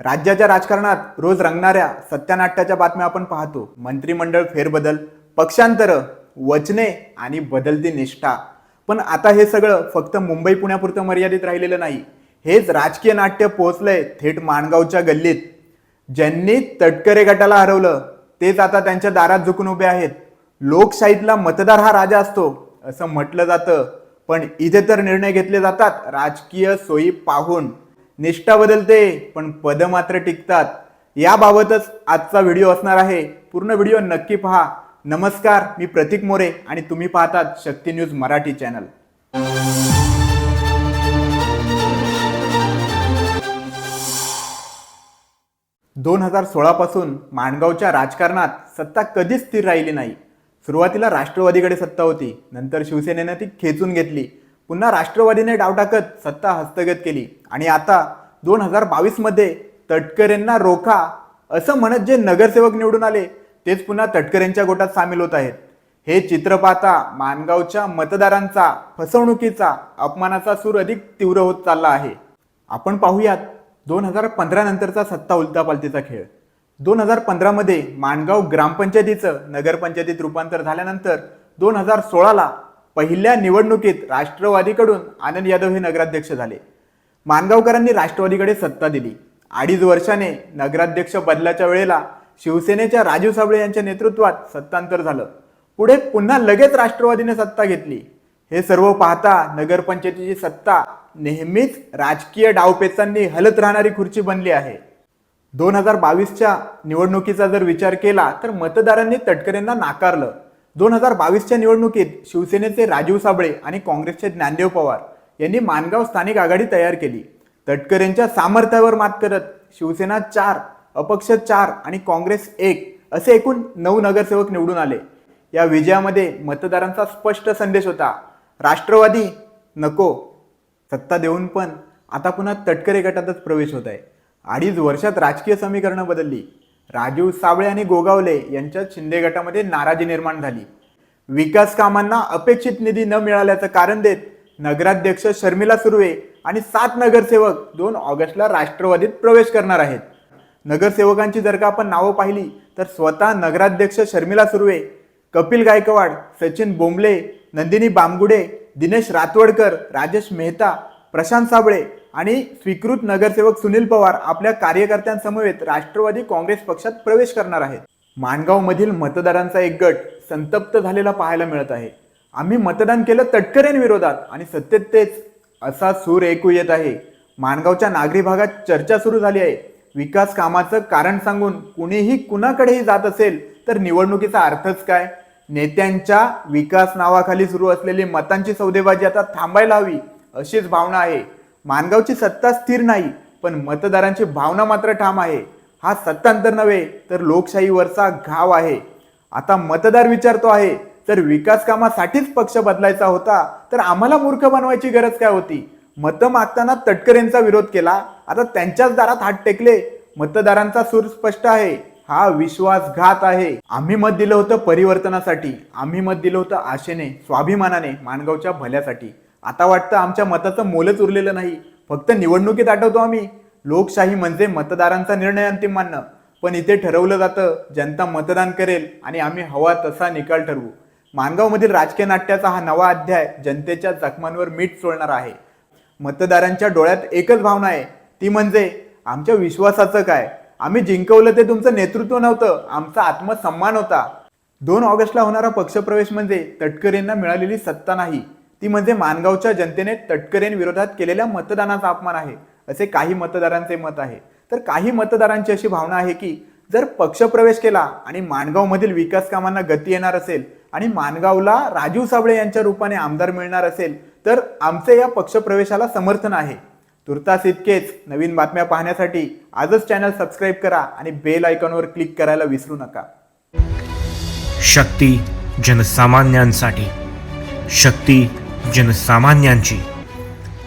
राज्याच्या राजकारणात रोज रंगणाऱ्या सत्यानाट्याच्या बातम्या आपण पाहतो. मंत्रिमंडळ फेरबदल पक्षांतर वचने आणि बदलती निष्ठा. पण आता हे सगळं फक्त मुंबई पुण्यापुरतं मर्यादित राहिलेलं नाही. हेच राजकीय नाट्य पोहोचलंय थेट माणगावच्या गल्लीत. ज्यांनी तटकरे गटाला हरवलं तेच आता त्यांच्या दारात झुकून उभे आहेत. लोकशाहीतला मतदार हा राजा असतो असं म्हटलं जातं. पण इथे तर निर्णय घेतले जातात राजकीय सोयी पाहून. निष्ठा बदलते पण पद मात्र टिकतात. याबाबतच आजचा व्हिडिओ असणार आहे. पूर्ण व्हिडिओ नक्की पहा. नमस्कार मी प्रतीक मोरे आणि तुम्ही पाहतात शक्ती न्यूज मराठी चॅनल. दोन हजार सोळापासून माणगावच्या राजकारणात सत्ता कधीच स्थिर राहिली नाही. सुरुवातीला राष्ट्रवादीकडे सत्ता होती. नंतर शिवसेनेनं ती खेचून घेतली. पुन्हा राष्ट्रवादीने डाव टाकत सत्ता हस्तगत केली. आणि आता दोन हजार बावीसमध्ये तटकरेंना रोखा असं म्हणत जे नगरसेवक निवडून आले तेच पुन्हा तटकरेंच्या गोटात सामील होत आहेत. हे चित्र पाहता मानगावच्या मतदारांचा फसवणुकीचा अपमानाचा सूर अधिक तीव्र होत चालला आहे. आपण पाहूयात दोन हजार पंधरा नंतरचा सत्ता उलटापालतीचा खेळ. दोन हजार पंधरामध्ये माणगाव ग्रामपंचायतीचं नगरपंचायतीत रूपांतर झाल्यानंतर दोन हजार सोळाला पहिल्या निवडणुकीत राष्ट्रवादीकडून आनंद यादव हे नगराध्यक्ष झाले. मानगावकरांनी राष्ट्रवादीकडे सत्ता दिली. अडीच वर्षाने नगराध्यक्ष बदलाच्या वेळेला शिवसेनेच्या राजीव साबळे यांच्या नेतृत्वात सत्तांतर झालं. पुढे पुन्हा लगेच राष्ट्रवादीने सत्ता घेतली. हे सर्व पाहता नगरपंचायतीची सत्ता नेहमीच राजकीय डावपेचांनी हलत राहणारी खुर्ची बनली आहे. दोन हजार बावीसच्या निवडणुकीचा जर विचार केला तर मतदारांनी तटकरेंना नाकारलं. दोन हजार बावीसच्या निवडणुकीत शिवसेनेचे राजीव साबळे आणि काँग्रेसचे ज्ञानदेव पवार यांनी मानगाव स्थानिक आघाडी तयार केली. तटकरेंच्या सामर्थ्यावर मात करत शिवसेना चार अपक्ष चार आणि काँग्रेस एक असे एकूण नऊ नगरसेवक निवडून आले. या विजयामध्ये मतदारांचा स्पष्ट संदेश होता. राष्ट्रवादी नको सत्ता देऊन पण आता पुन्हा तटकरे गटातच प्रवेश होत आहे. अडीच वर्षात राजकीय समीकरणं बदलली. राजीव साबळे आणि गोगावले यांच्यात शिंदे गटामध्ये नाराजी निर्माण झाली. विकास कामांना अपेक्षित निधी न मिळाल्याचं कारण देत नगराध्यक्ष शर्मिला सुर्वे आणि सात नगरसेवक दोन ऑगस्टला राष्ट्रवादीत प्रवेश करणार आहेत. नगरसेवकांची जर का आपण नावं पाहिली तर स्वतः नगराध्यक्ष शर्मिला सुर्वे कपिल गायकवाड सचिन बोंबले नंदिनी बामगुडे दिनेश रातवडकर राजेश मेहता प्रशांत साबळे आणि स्वीकृत नगरसेवक सुनील पवार आपल्या कार्यकर्त्यांसमवेत राष्ट्रवादी काँग्रेस पक्षात प्रवेश करणार आहेत. माणगावमधील मतदारांचा एक गट संतप्त झालेला पाहायला मिळत आहे. आम्ही मतदान केलं तटकरेंविरोधात आणि सत्तेत तेच असा सूर ऐकू येत आहे. माणगावच्या नागरी भागात चर्चा सुरू झाली आहे. विकास कामाचं कारण सांगून कुणीही कुणाकडेही जात असेल तर निवडणुकीचा अर्थच काय? नेत्यांच्या विकास नावाखाली सुरू असलेली मतांची सौदेबाजी आता थांबायला हवी अशीच भावना आहे. मानगावची सत्ता स्थिर नाही पण मतदारांची भावना मात्र ठाम आहे. हा सत्तांतर नव्हे तर लोकशाहीवरचा घाव आहे. आता मतदार विचारतो आहे तर विकास कामासाठीच पक्ष बदलायचा होता तर आम्हाला मूर्ख बनवायची गरज काय होती? मतं मागताना तटकरेंचा विरोध केला आता त्यांच्याच दारात हात टेकले मतदारांचा सूर स्पष्ट आहे. हा विश्वासघात आहे. आम्ही मत दिलं होतं परिवर्तनासाठी आम्ही मत दिलं होतं आशेने स्वाभिमानाने माणगावच्या भल्यासाठी. आता वाटतं आमच्या मताचं मोलच उरलेलं नाही. फक्त निवडणुकीत आठवतो आम्ही. लोकशाही म्हणजे मतदारांचा निर्णय अंतिम मानणं. पण इथे ठरवलं जातं जनता मतदान करेल आणि आम्ही हवा तसा निकाल ठरवू. मानगावमधील राजकीय नाट्याचा हा नवा अध्याय जनतेच्या जखमांवर मीठ चोळणार आहे. मतदारांच्या डोळ्यात एकच भावना आहे. ती म्हणजे आमच्या विश्वासाचं काय? आम्ही जिंकवलं ते तुमचं नेतृत्व नव्हतं. आमचा आत्मसन्मान होता. दोन ऑगस्टला होणारा पक्षप्रवेश म्हणजे तटकरेंना मिळालेली सत्ता नाही. ती म्हणजे मानगावच्या जनतेने तटकरेंविरोधात केलेल्या मतदानाचा अपमान आहे असे काही मतदारांचे मत आहे. तर काही मतदारांची अशी भावना आहे की जर पक्षप्रवेश केला आणि माणगावमधील विकास कामांना गती येणार असेल आणि माणगावला राजीव साबळे यांच्या रूपाने आमदार मिळणार असेल तर आमचे या पक्षप्रवेशाला समर्थन आहे. तुर्तास इतकेच. नवीन बातम्या पाहण्यासाठी आजच चॅनल सबस्क्राईब करा आणि बेल आयकॉनवर क्लिक करायला विसरू नका. शक्ती जनसामान्यांसाठी. शक्ती जनसामान्यांची.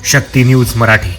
शक्ती न्यूज मराठी.